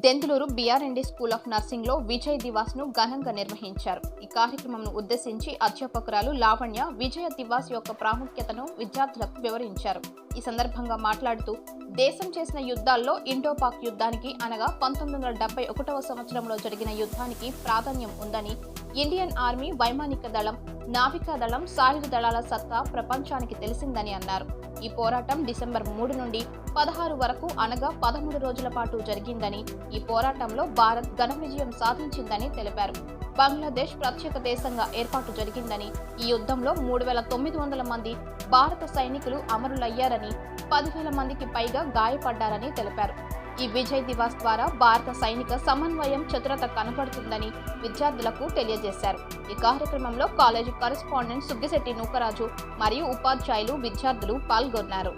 Denduluru B R M D school of నర్సింగ్లో Vijay దివాస్ను ఘనంగా నిర్వహించారు. ఈ కార్యక్రమంను ఉద్దేశించి అధ్యాపకురాలు లావణ్య విజయ దివాస్ యొక్క ప్రాముఖ్యతను విద్యార్థులకు వివరించారు. ఈ సందర్భంగా మాట్లాడుతూ దేశం చేసిన యుద్ధాల్లో ఇండో పాక్ యుద్ధానికి అనగా పంతొమ్మిది వందల డెబ్బై ఒకటవ సంవత్సరంలో జరిగిన యుద్ధానికి ప్రాధాన్యం ఉందని ఇండియన్ ఆర్మీ వైమానిక దళం నావికా దళం సాయుధ దళాల సత్తా ప్రపంచానికి తెలిసిందని అన్నారు. ఈ పోరాటం డిసెంబర్ మూడు నుండి పదహారు వరకు అనగా పదమూడు రోజుల పాటు జరిగిందని ఈ పోరాటంలో భారత్ ఘన విజయం సాధించిందని తెలిపారు. బంగ్లాదేశ్ ప్రత్యేక దేశంగా ఏర్పాటు జరిగిందని ఈ యుద్ధంలో మూడు వేల తొమ్మిది వందల మంది భారత సైనికులు అమరులయ్యారని పదివేల మందికి పైగా గాయపడ్డారని తెలిపారు. ఈ విజయ్ దివాస్ ద్వారా భారత సైనిక సమన్వయం చతురత కనబడుతుందని విద్యార్థులకు తెలియజేశారు. ఈ కార్యక్రమంలో కాలేజీ కరెస్పాండెంట్ సుగ్గిశెట్టి నూకరాజు మరియు ఉపాధ్యాయులు విద్యార్థులు పాల్గొన్నారు.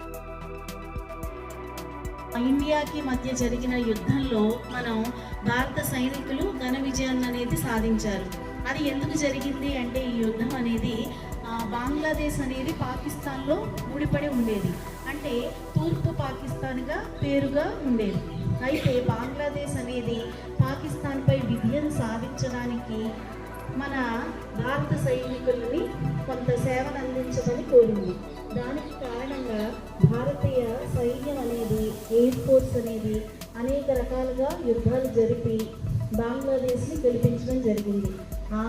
ఇండియాకి మధ్య జరిగిన యుద్ధంలో మనం భారత సైనికులు ఘన విజయాన్ని అనేది సాధించారు. అది ఎందుకు జరిగింది అంటే ఈ యుద్ధం అనేది బంగ్లాదేశ్ అనేది పాకిస్తాన్లో ముడిపడి ఉండేది. అంటే తూర్పు పాకిస్తాన్గా పేరుగా ఉండేది. అయితే బంగ్లాదేశ్ అనేది పాకిస్తాన్పై విజయం సాధించడానికి మన భారత సైనికులని కొంత సేవను అందించమని కోరింది. దానికి కారణంగా భారతీయ సైన్యం అనేది ఎయిర్ ఫోర్స్ అనేది అనేక రకాలుగా యుద్ధాలు జరిపి బంగ్లాదేశ్ని గెలిపించడం జరిగింది. ఆ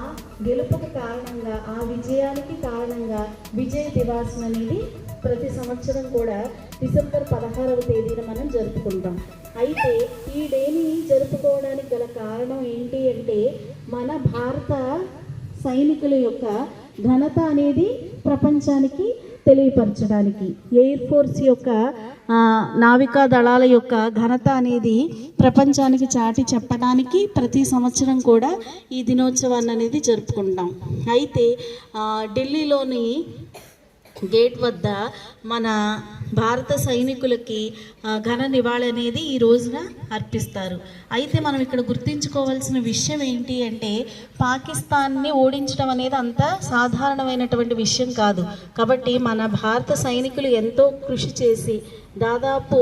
గెలుపుకు కారణంగా ఆ విజయానికి కారణంగా విజయ్ దివాసం అనేది ప్రతి సంవత్సరం కూడా డిసెంబర్ పదహారవ తేదీన మనం జరుపుకుంటాం. అయితే ఈ డేని జరుపుకోవడానికి గల కారణం ఏంటి అంటే మన భారత సైనికుల యొక్క ఘనత అనేది ప్రపంచానికి తెలియపరచడానికి ఎయిర్ ఫోర్స్ యొక్క నావికా దళాల యొక్క ఘనత అనేది ప్రపంచానికి చాటి చెప్పడానికి ప్రతి సంవత్సరం కూడా ఈ దినోత్సవాన్ని అనేది జరుపుకుంటాం. అయితే ఢిల్లీలోని గేట్ వద్ద మన భారత సైనికులకి ఘన నివాళి అనేది ఈ రోజున అర్పిస్తారు. అయితే మనం ఇక్కడ గుర్తుంచుకోవాల్సిన విషయం ఏంటి అంటే పాకిస్తాన్ని ఓడించడం అనేది అంత సాధారణమైనటువంటి విషయం కాదు. కాబట్టి మన భారత సైనికులు ఎంతో కృషి చేసి దాదాపు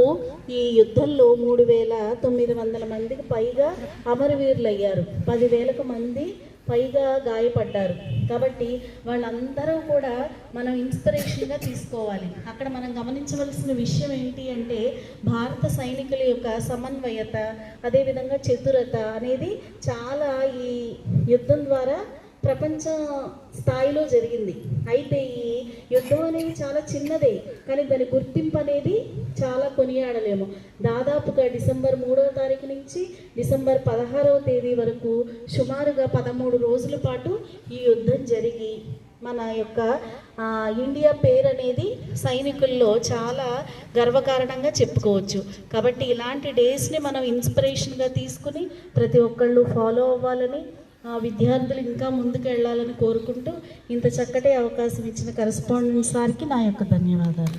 ఈ యుద్ధంలో మూడు వేల తొమ్మిది వందల మందికి పైగా అమరవీరులు అయ్యారు పదివేలకు మంది పైగా గాయపడ్డారు. కాబట్టి వాళ్ళందరూ కూడా మనం ఇన్స్పిరేషన్గా తీసుకోవాలి. అక్కడ మనం గమనించవలసిన విషయం ఏంటి అంటే భారత సైనికుల యొక్క సమన్వయత అదేవిధంగా చతురత అనేది చాలా ఈ యుద్ధం ద్వారా ప్రపంచ స్థాయిలో జరిగింది. అయితే ఈ యుద్ధం అనేది చాలా చిన్నదే కానీ దాని గుర్తింపు అనేది చాలా కొనియాడలేము. దాదాపుగా డిసెంబర్ మూడవ తారీఖు నుంచి డిసెంబర్ పదహారవ తేదీ వరకు సుమారుగా పదమూడు రోజుల పాటు ఈ యుద్ధం జరిగి మన యొక్క ఇండియా పేరు అనేది సైనికుల్లో చాలా గర్వకారణంగా చెప్పుకోవచ్చు. కాబట్టి ఇలాంటి డేస్ని మనం ఇన్స్పిరేషన్గా తీసుకుని ప్రతి ఒక్కళ్ళు ఫాలో అవ్వాలని విద్యార్థులు ఇంకా ముందుకు వెళ్ళాలని కోరుకుంటూ ఇంత చక్కటి అవకాశం ఇచ్చిన కరెస్పాండెంట్ సార్కి నా యొక్క ధన్యవాదాలు.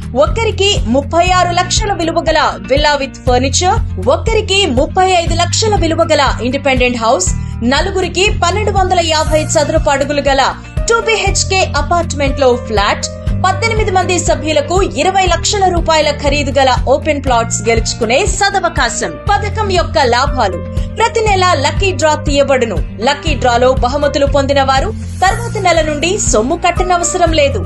ఒక్కరికి ముప్పై ఆరు లక్షల విలువ గల విల్లా విత్ ఫర్నిచర్ ఒక్కరికి ముప్పై ఐదు లక్షల విలువ గల ఇండిపెండెంట్ హౌస్ నలుగురికి పన్నెండు వందల యాభై చదరపు అడుగులు గల టూ బిహెచ్కే అపార్ట్మెంట్లో ఫ్లాట్ పద్దెనిమిది మంది సభ్యులకు ఇరవై లక్షల రూపాయల ఖరీదు గల ఓపెన్ ప్లాట్స్ గెలుచుకునే సదవకాశం. పథకం యొక్క లాభాలు. ప్రతి నెల లక్కీ డ్రా తీయబడును. లక్కీ డ్రాలో బహుమతులు పొందిన వారు తర్వాత నెల నుండి సొమ్ము కట్టనవసరం లేదు.